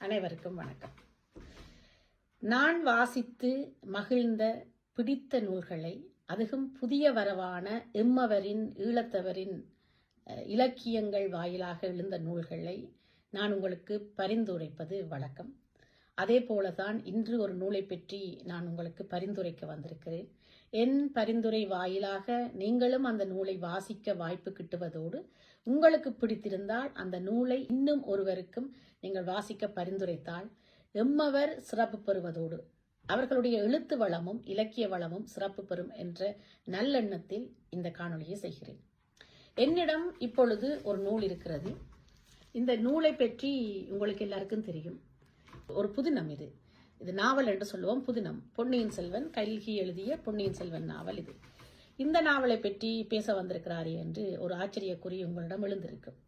அனைவருக்கும் வணக்கம். நான் வாசித்து மகிழ்ந்த பிடித்த நூல்களை அதுவும் புதிய வரவான எம்மவரின் ஈழத்தவரின் இலக்கியங்கள் வாயிலாக எழுந்த நூல்களை நான் உங்களுக்கு பரிந்துரைப்பது வழக்கம். அதே போலதான் இன்று ஒரு நூலை பற்றி நான் உங்களுக்கு பரிந்துரைக்க வந்திருக்கிறேன். என் பரிந்துரை வாயிலாக நீங்களும் அந்த நூலை வாசிக்க வாய்ப்பு கிட்டுவதோடு உங்களுக்கு பிடித்திருந்தால் அந்த நூலை இன்னும் ஒருவருக்கும் நீங்கள் வாசிக்க பரிந்துரைத்தால் எம்மவர் சிறப்பு பெறுவதோடு அவர்களுடைய எழுத்து வளமும் இலக்கிய வளமும் சிறப்பு பெறும் என்ற நல்லெண்ணத்தில் இந்த காணொளியை செய்கிறேன். என்னிடம் இப்பொழுது ஒரு நூல் இருக்கிறது. இந்த நூலை பற்றி உங்களுக்கு எல்லாருக்கும் தெரியும். ஒரு புதினம் இது. இது நாவல் என்று சொல்லுவோம் புதினம். பொன்னியின் செல்வன் கல்கி எழுதிய பொன்னியின் செல்வன் நாவல் இது. இந்த நாவலை பற்றி பேச வந்திருக்கிறாரே என்று ஒரு ஆச்சரியக்குறி உங்களிடம் எழுந்திருக்கும்.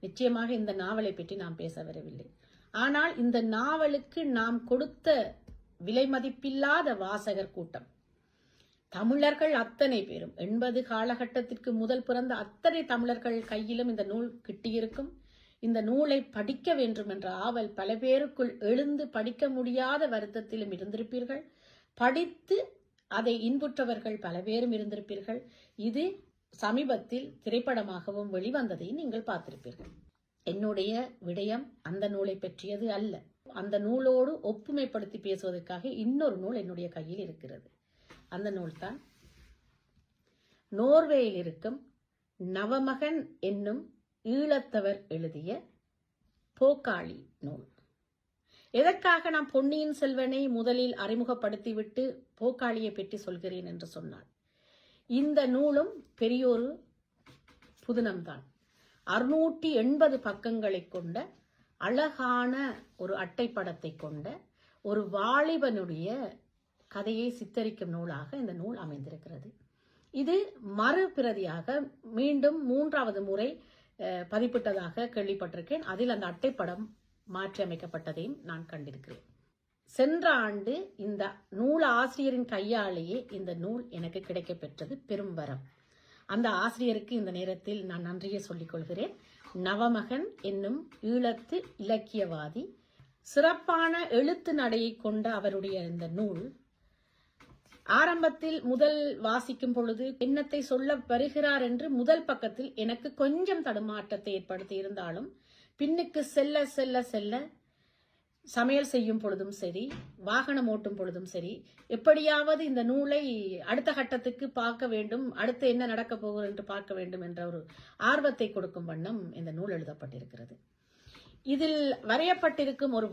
நிச்சயமாக இந்த நாவலை பற்றி நாம் பேச வரவில்லை. ஆனால் இந்த நாவலுக்கு நாம் கொடுத்த விலை மதிப்பில்லாத வாசகர் கூட்டம். தமிழர்கள் அத்தனை பேரும். எண்பது காலகட்டத்திற்கு முதல் பிறந்த அத்தனை தமிழர்கள் கையிலும் இந்த நூல் கிட்டியிருக்கும். இந்த நூலை படிக்க வேண்டும் என்ற ஆவல் பல பேருக்குள் எழுந்து படிக்க முடியாத வருத்தத்திலும் இருந்திருப்பீர்கள். படித்து அதை இன்புற்றவர்கள் பல பேரும் இருந்திருப்பீர்கள். இது சமீபத்தில் திரைப்படமாகவும் வெளிவந்ததை நீங்கள் பார்த்திருப்பீர்கள். என்னுடைய விடயம் அந்த நூலை பற்றியது அல்ல. அந்த நூலோடு ஒப்புமைப்படுத்தி பேசுவதற்காக இன்னொரு நூல் என்னுடைய கையில் இருக்கிறது. அந்த நூல்தான் நோர்வேயில் இருக்கும் நவமகன் என்னும் ஈழத்தவர் எழுதிய போக்காளி நூல். எதற்காக நான் பொன்னியின் செல்வனை முதலில் அறிமுகப்படுத்திவிட்டு போக்காளியை பற்றி சொல்கிறேன் என்று சொன்னார் இந்த நூலும் பெரியோரு புதினம்தான். அறுநூற்றி எண்பது பக்கங்களை கொண்ட அழகான ஒரு அட்டைப்படத்தை கொண்ட ஒரு வாலிபனுடைய கதையை சித்தரிக்கும் நூலாக இந்த நூல் அமைந்திருக்கிறது. இது மறுபிரதியாக மீண்டும் மூன்றாவது முறை பதிப்பிட்டதாக கேள்விப்பட்டிருக்கேன். அதில் அந்த அட்டைப்படம் மாற்றி அமைக்கப்பட்டதையும் நான் கண்டிருக்கிறேன். சென்ற ஆண்டு இந்த நூல் ஆசிரியரின் கையாலேயே இந்த நூல் எனக்கு கிடைக்கப்பெற்றது பெரும் வரம். அந்த ஆசிரியருக்கு இந்த நேரத்தில் நான் நன்றியை சொல்லிக் கொள்கிறேன். நவமகன் என்னும் ஈழத்து இலக்கியவாதி சிறப்பான எழுத்து நடையை கொண்ட அவருடைய இந்த நூல் ஆரம்பத்தில் முதல் வாசிக்கும் பொழுது என்னத்தை சொல்ல வருகிறார் என்று முதல் பக்கத்தில் எனக்கு கொஞ்சம் தடுமாற்றத்தை ஏற்படுத்தி இருந்தாலும் பின்னுக்கு செல்ல செல்ல செல்ல சமையல் செய்யும் பொழுதும் சரி வாகனம் ஓட்டும் பொழுதும் சரி எப்படியாவது இந்த நூலை அடுத்த கட்டத்துக்கு பார்க்க வேண்டும் அடுத்து என்ன நடக்க போகிறது என்று பார்க்க வேண்டும் என்ற ஒரு ஆர்வத்தை கொடுக்கும் வண்ணம் இந்த நூல் எழுதப்பட்டிருக்கிறது. இதில் வரையப்பட்டிருக்கும் ஒரு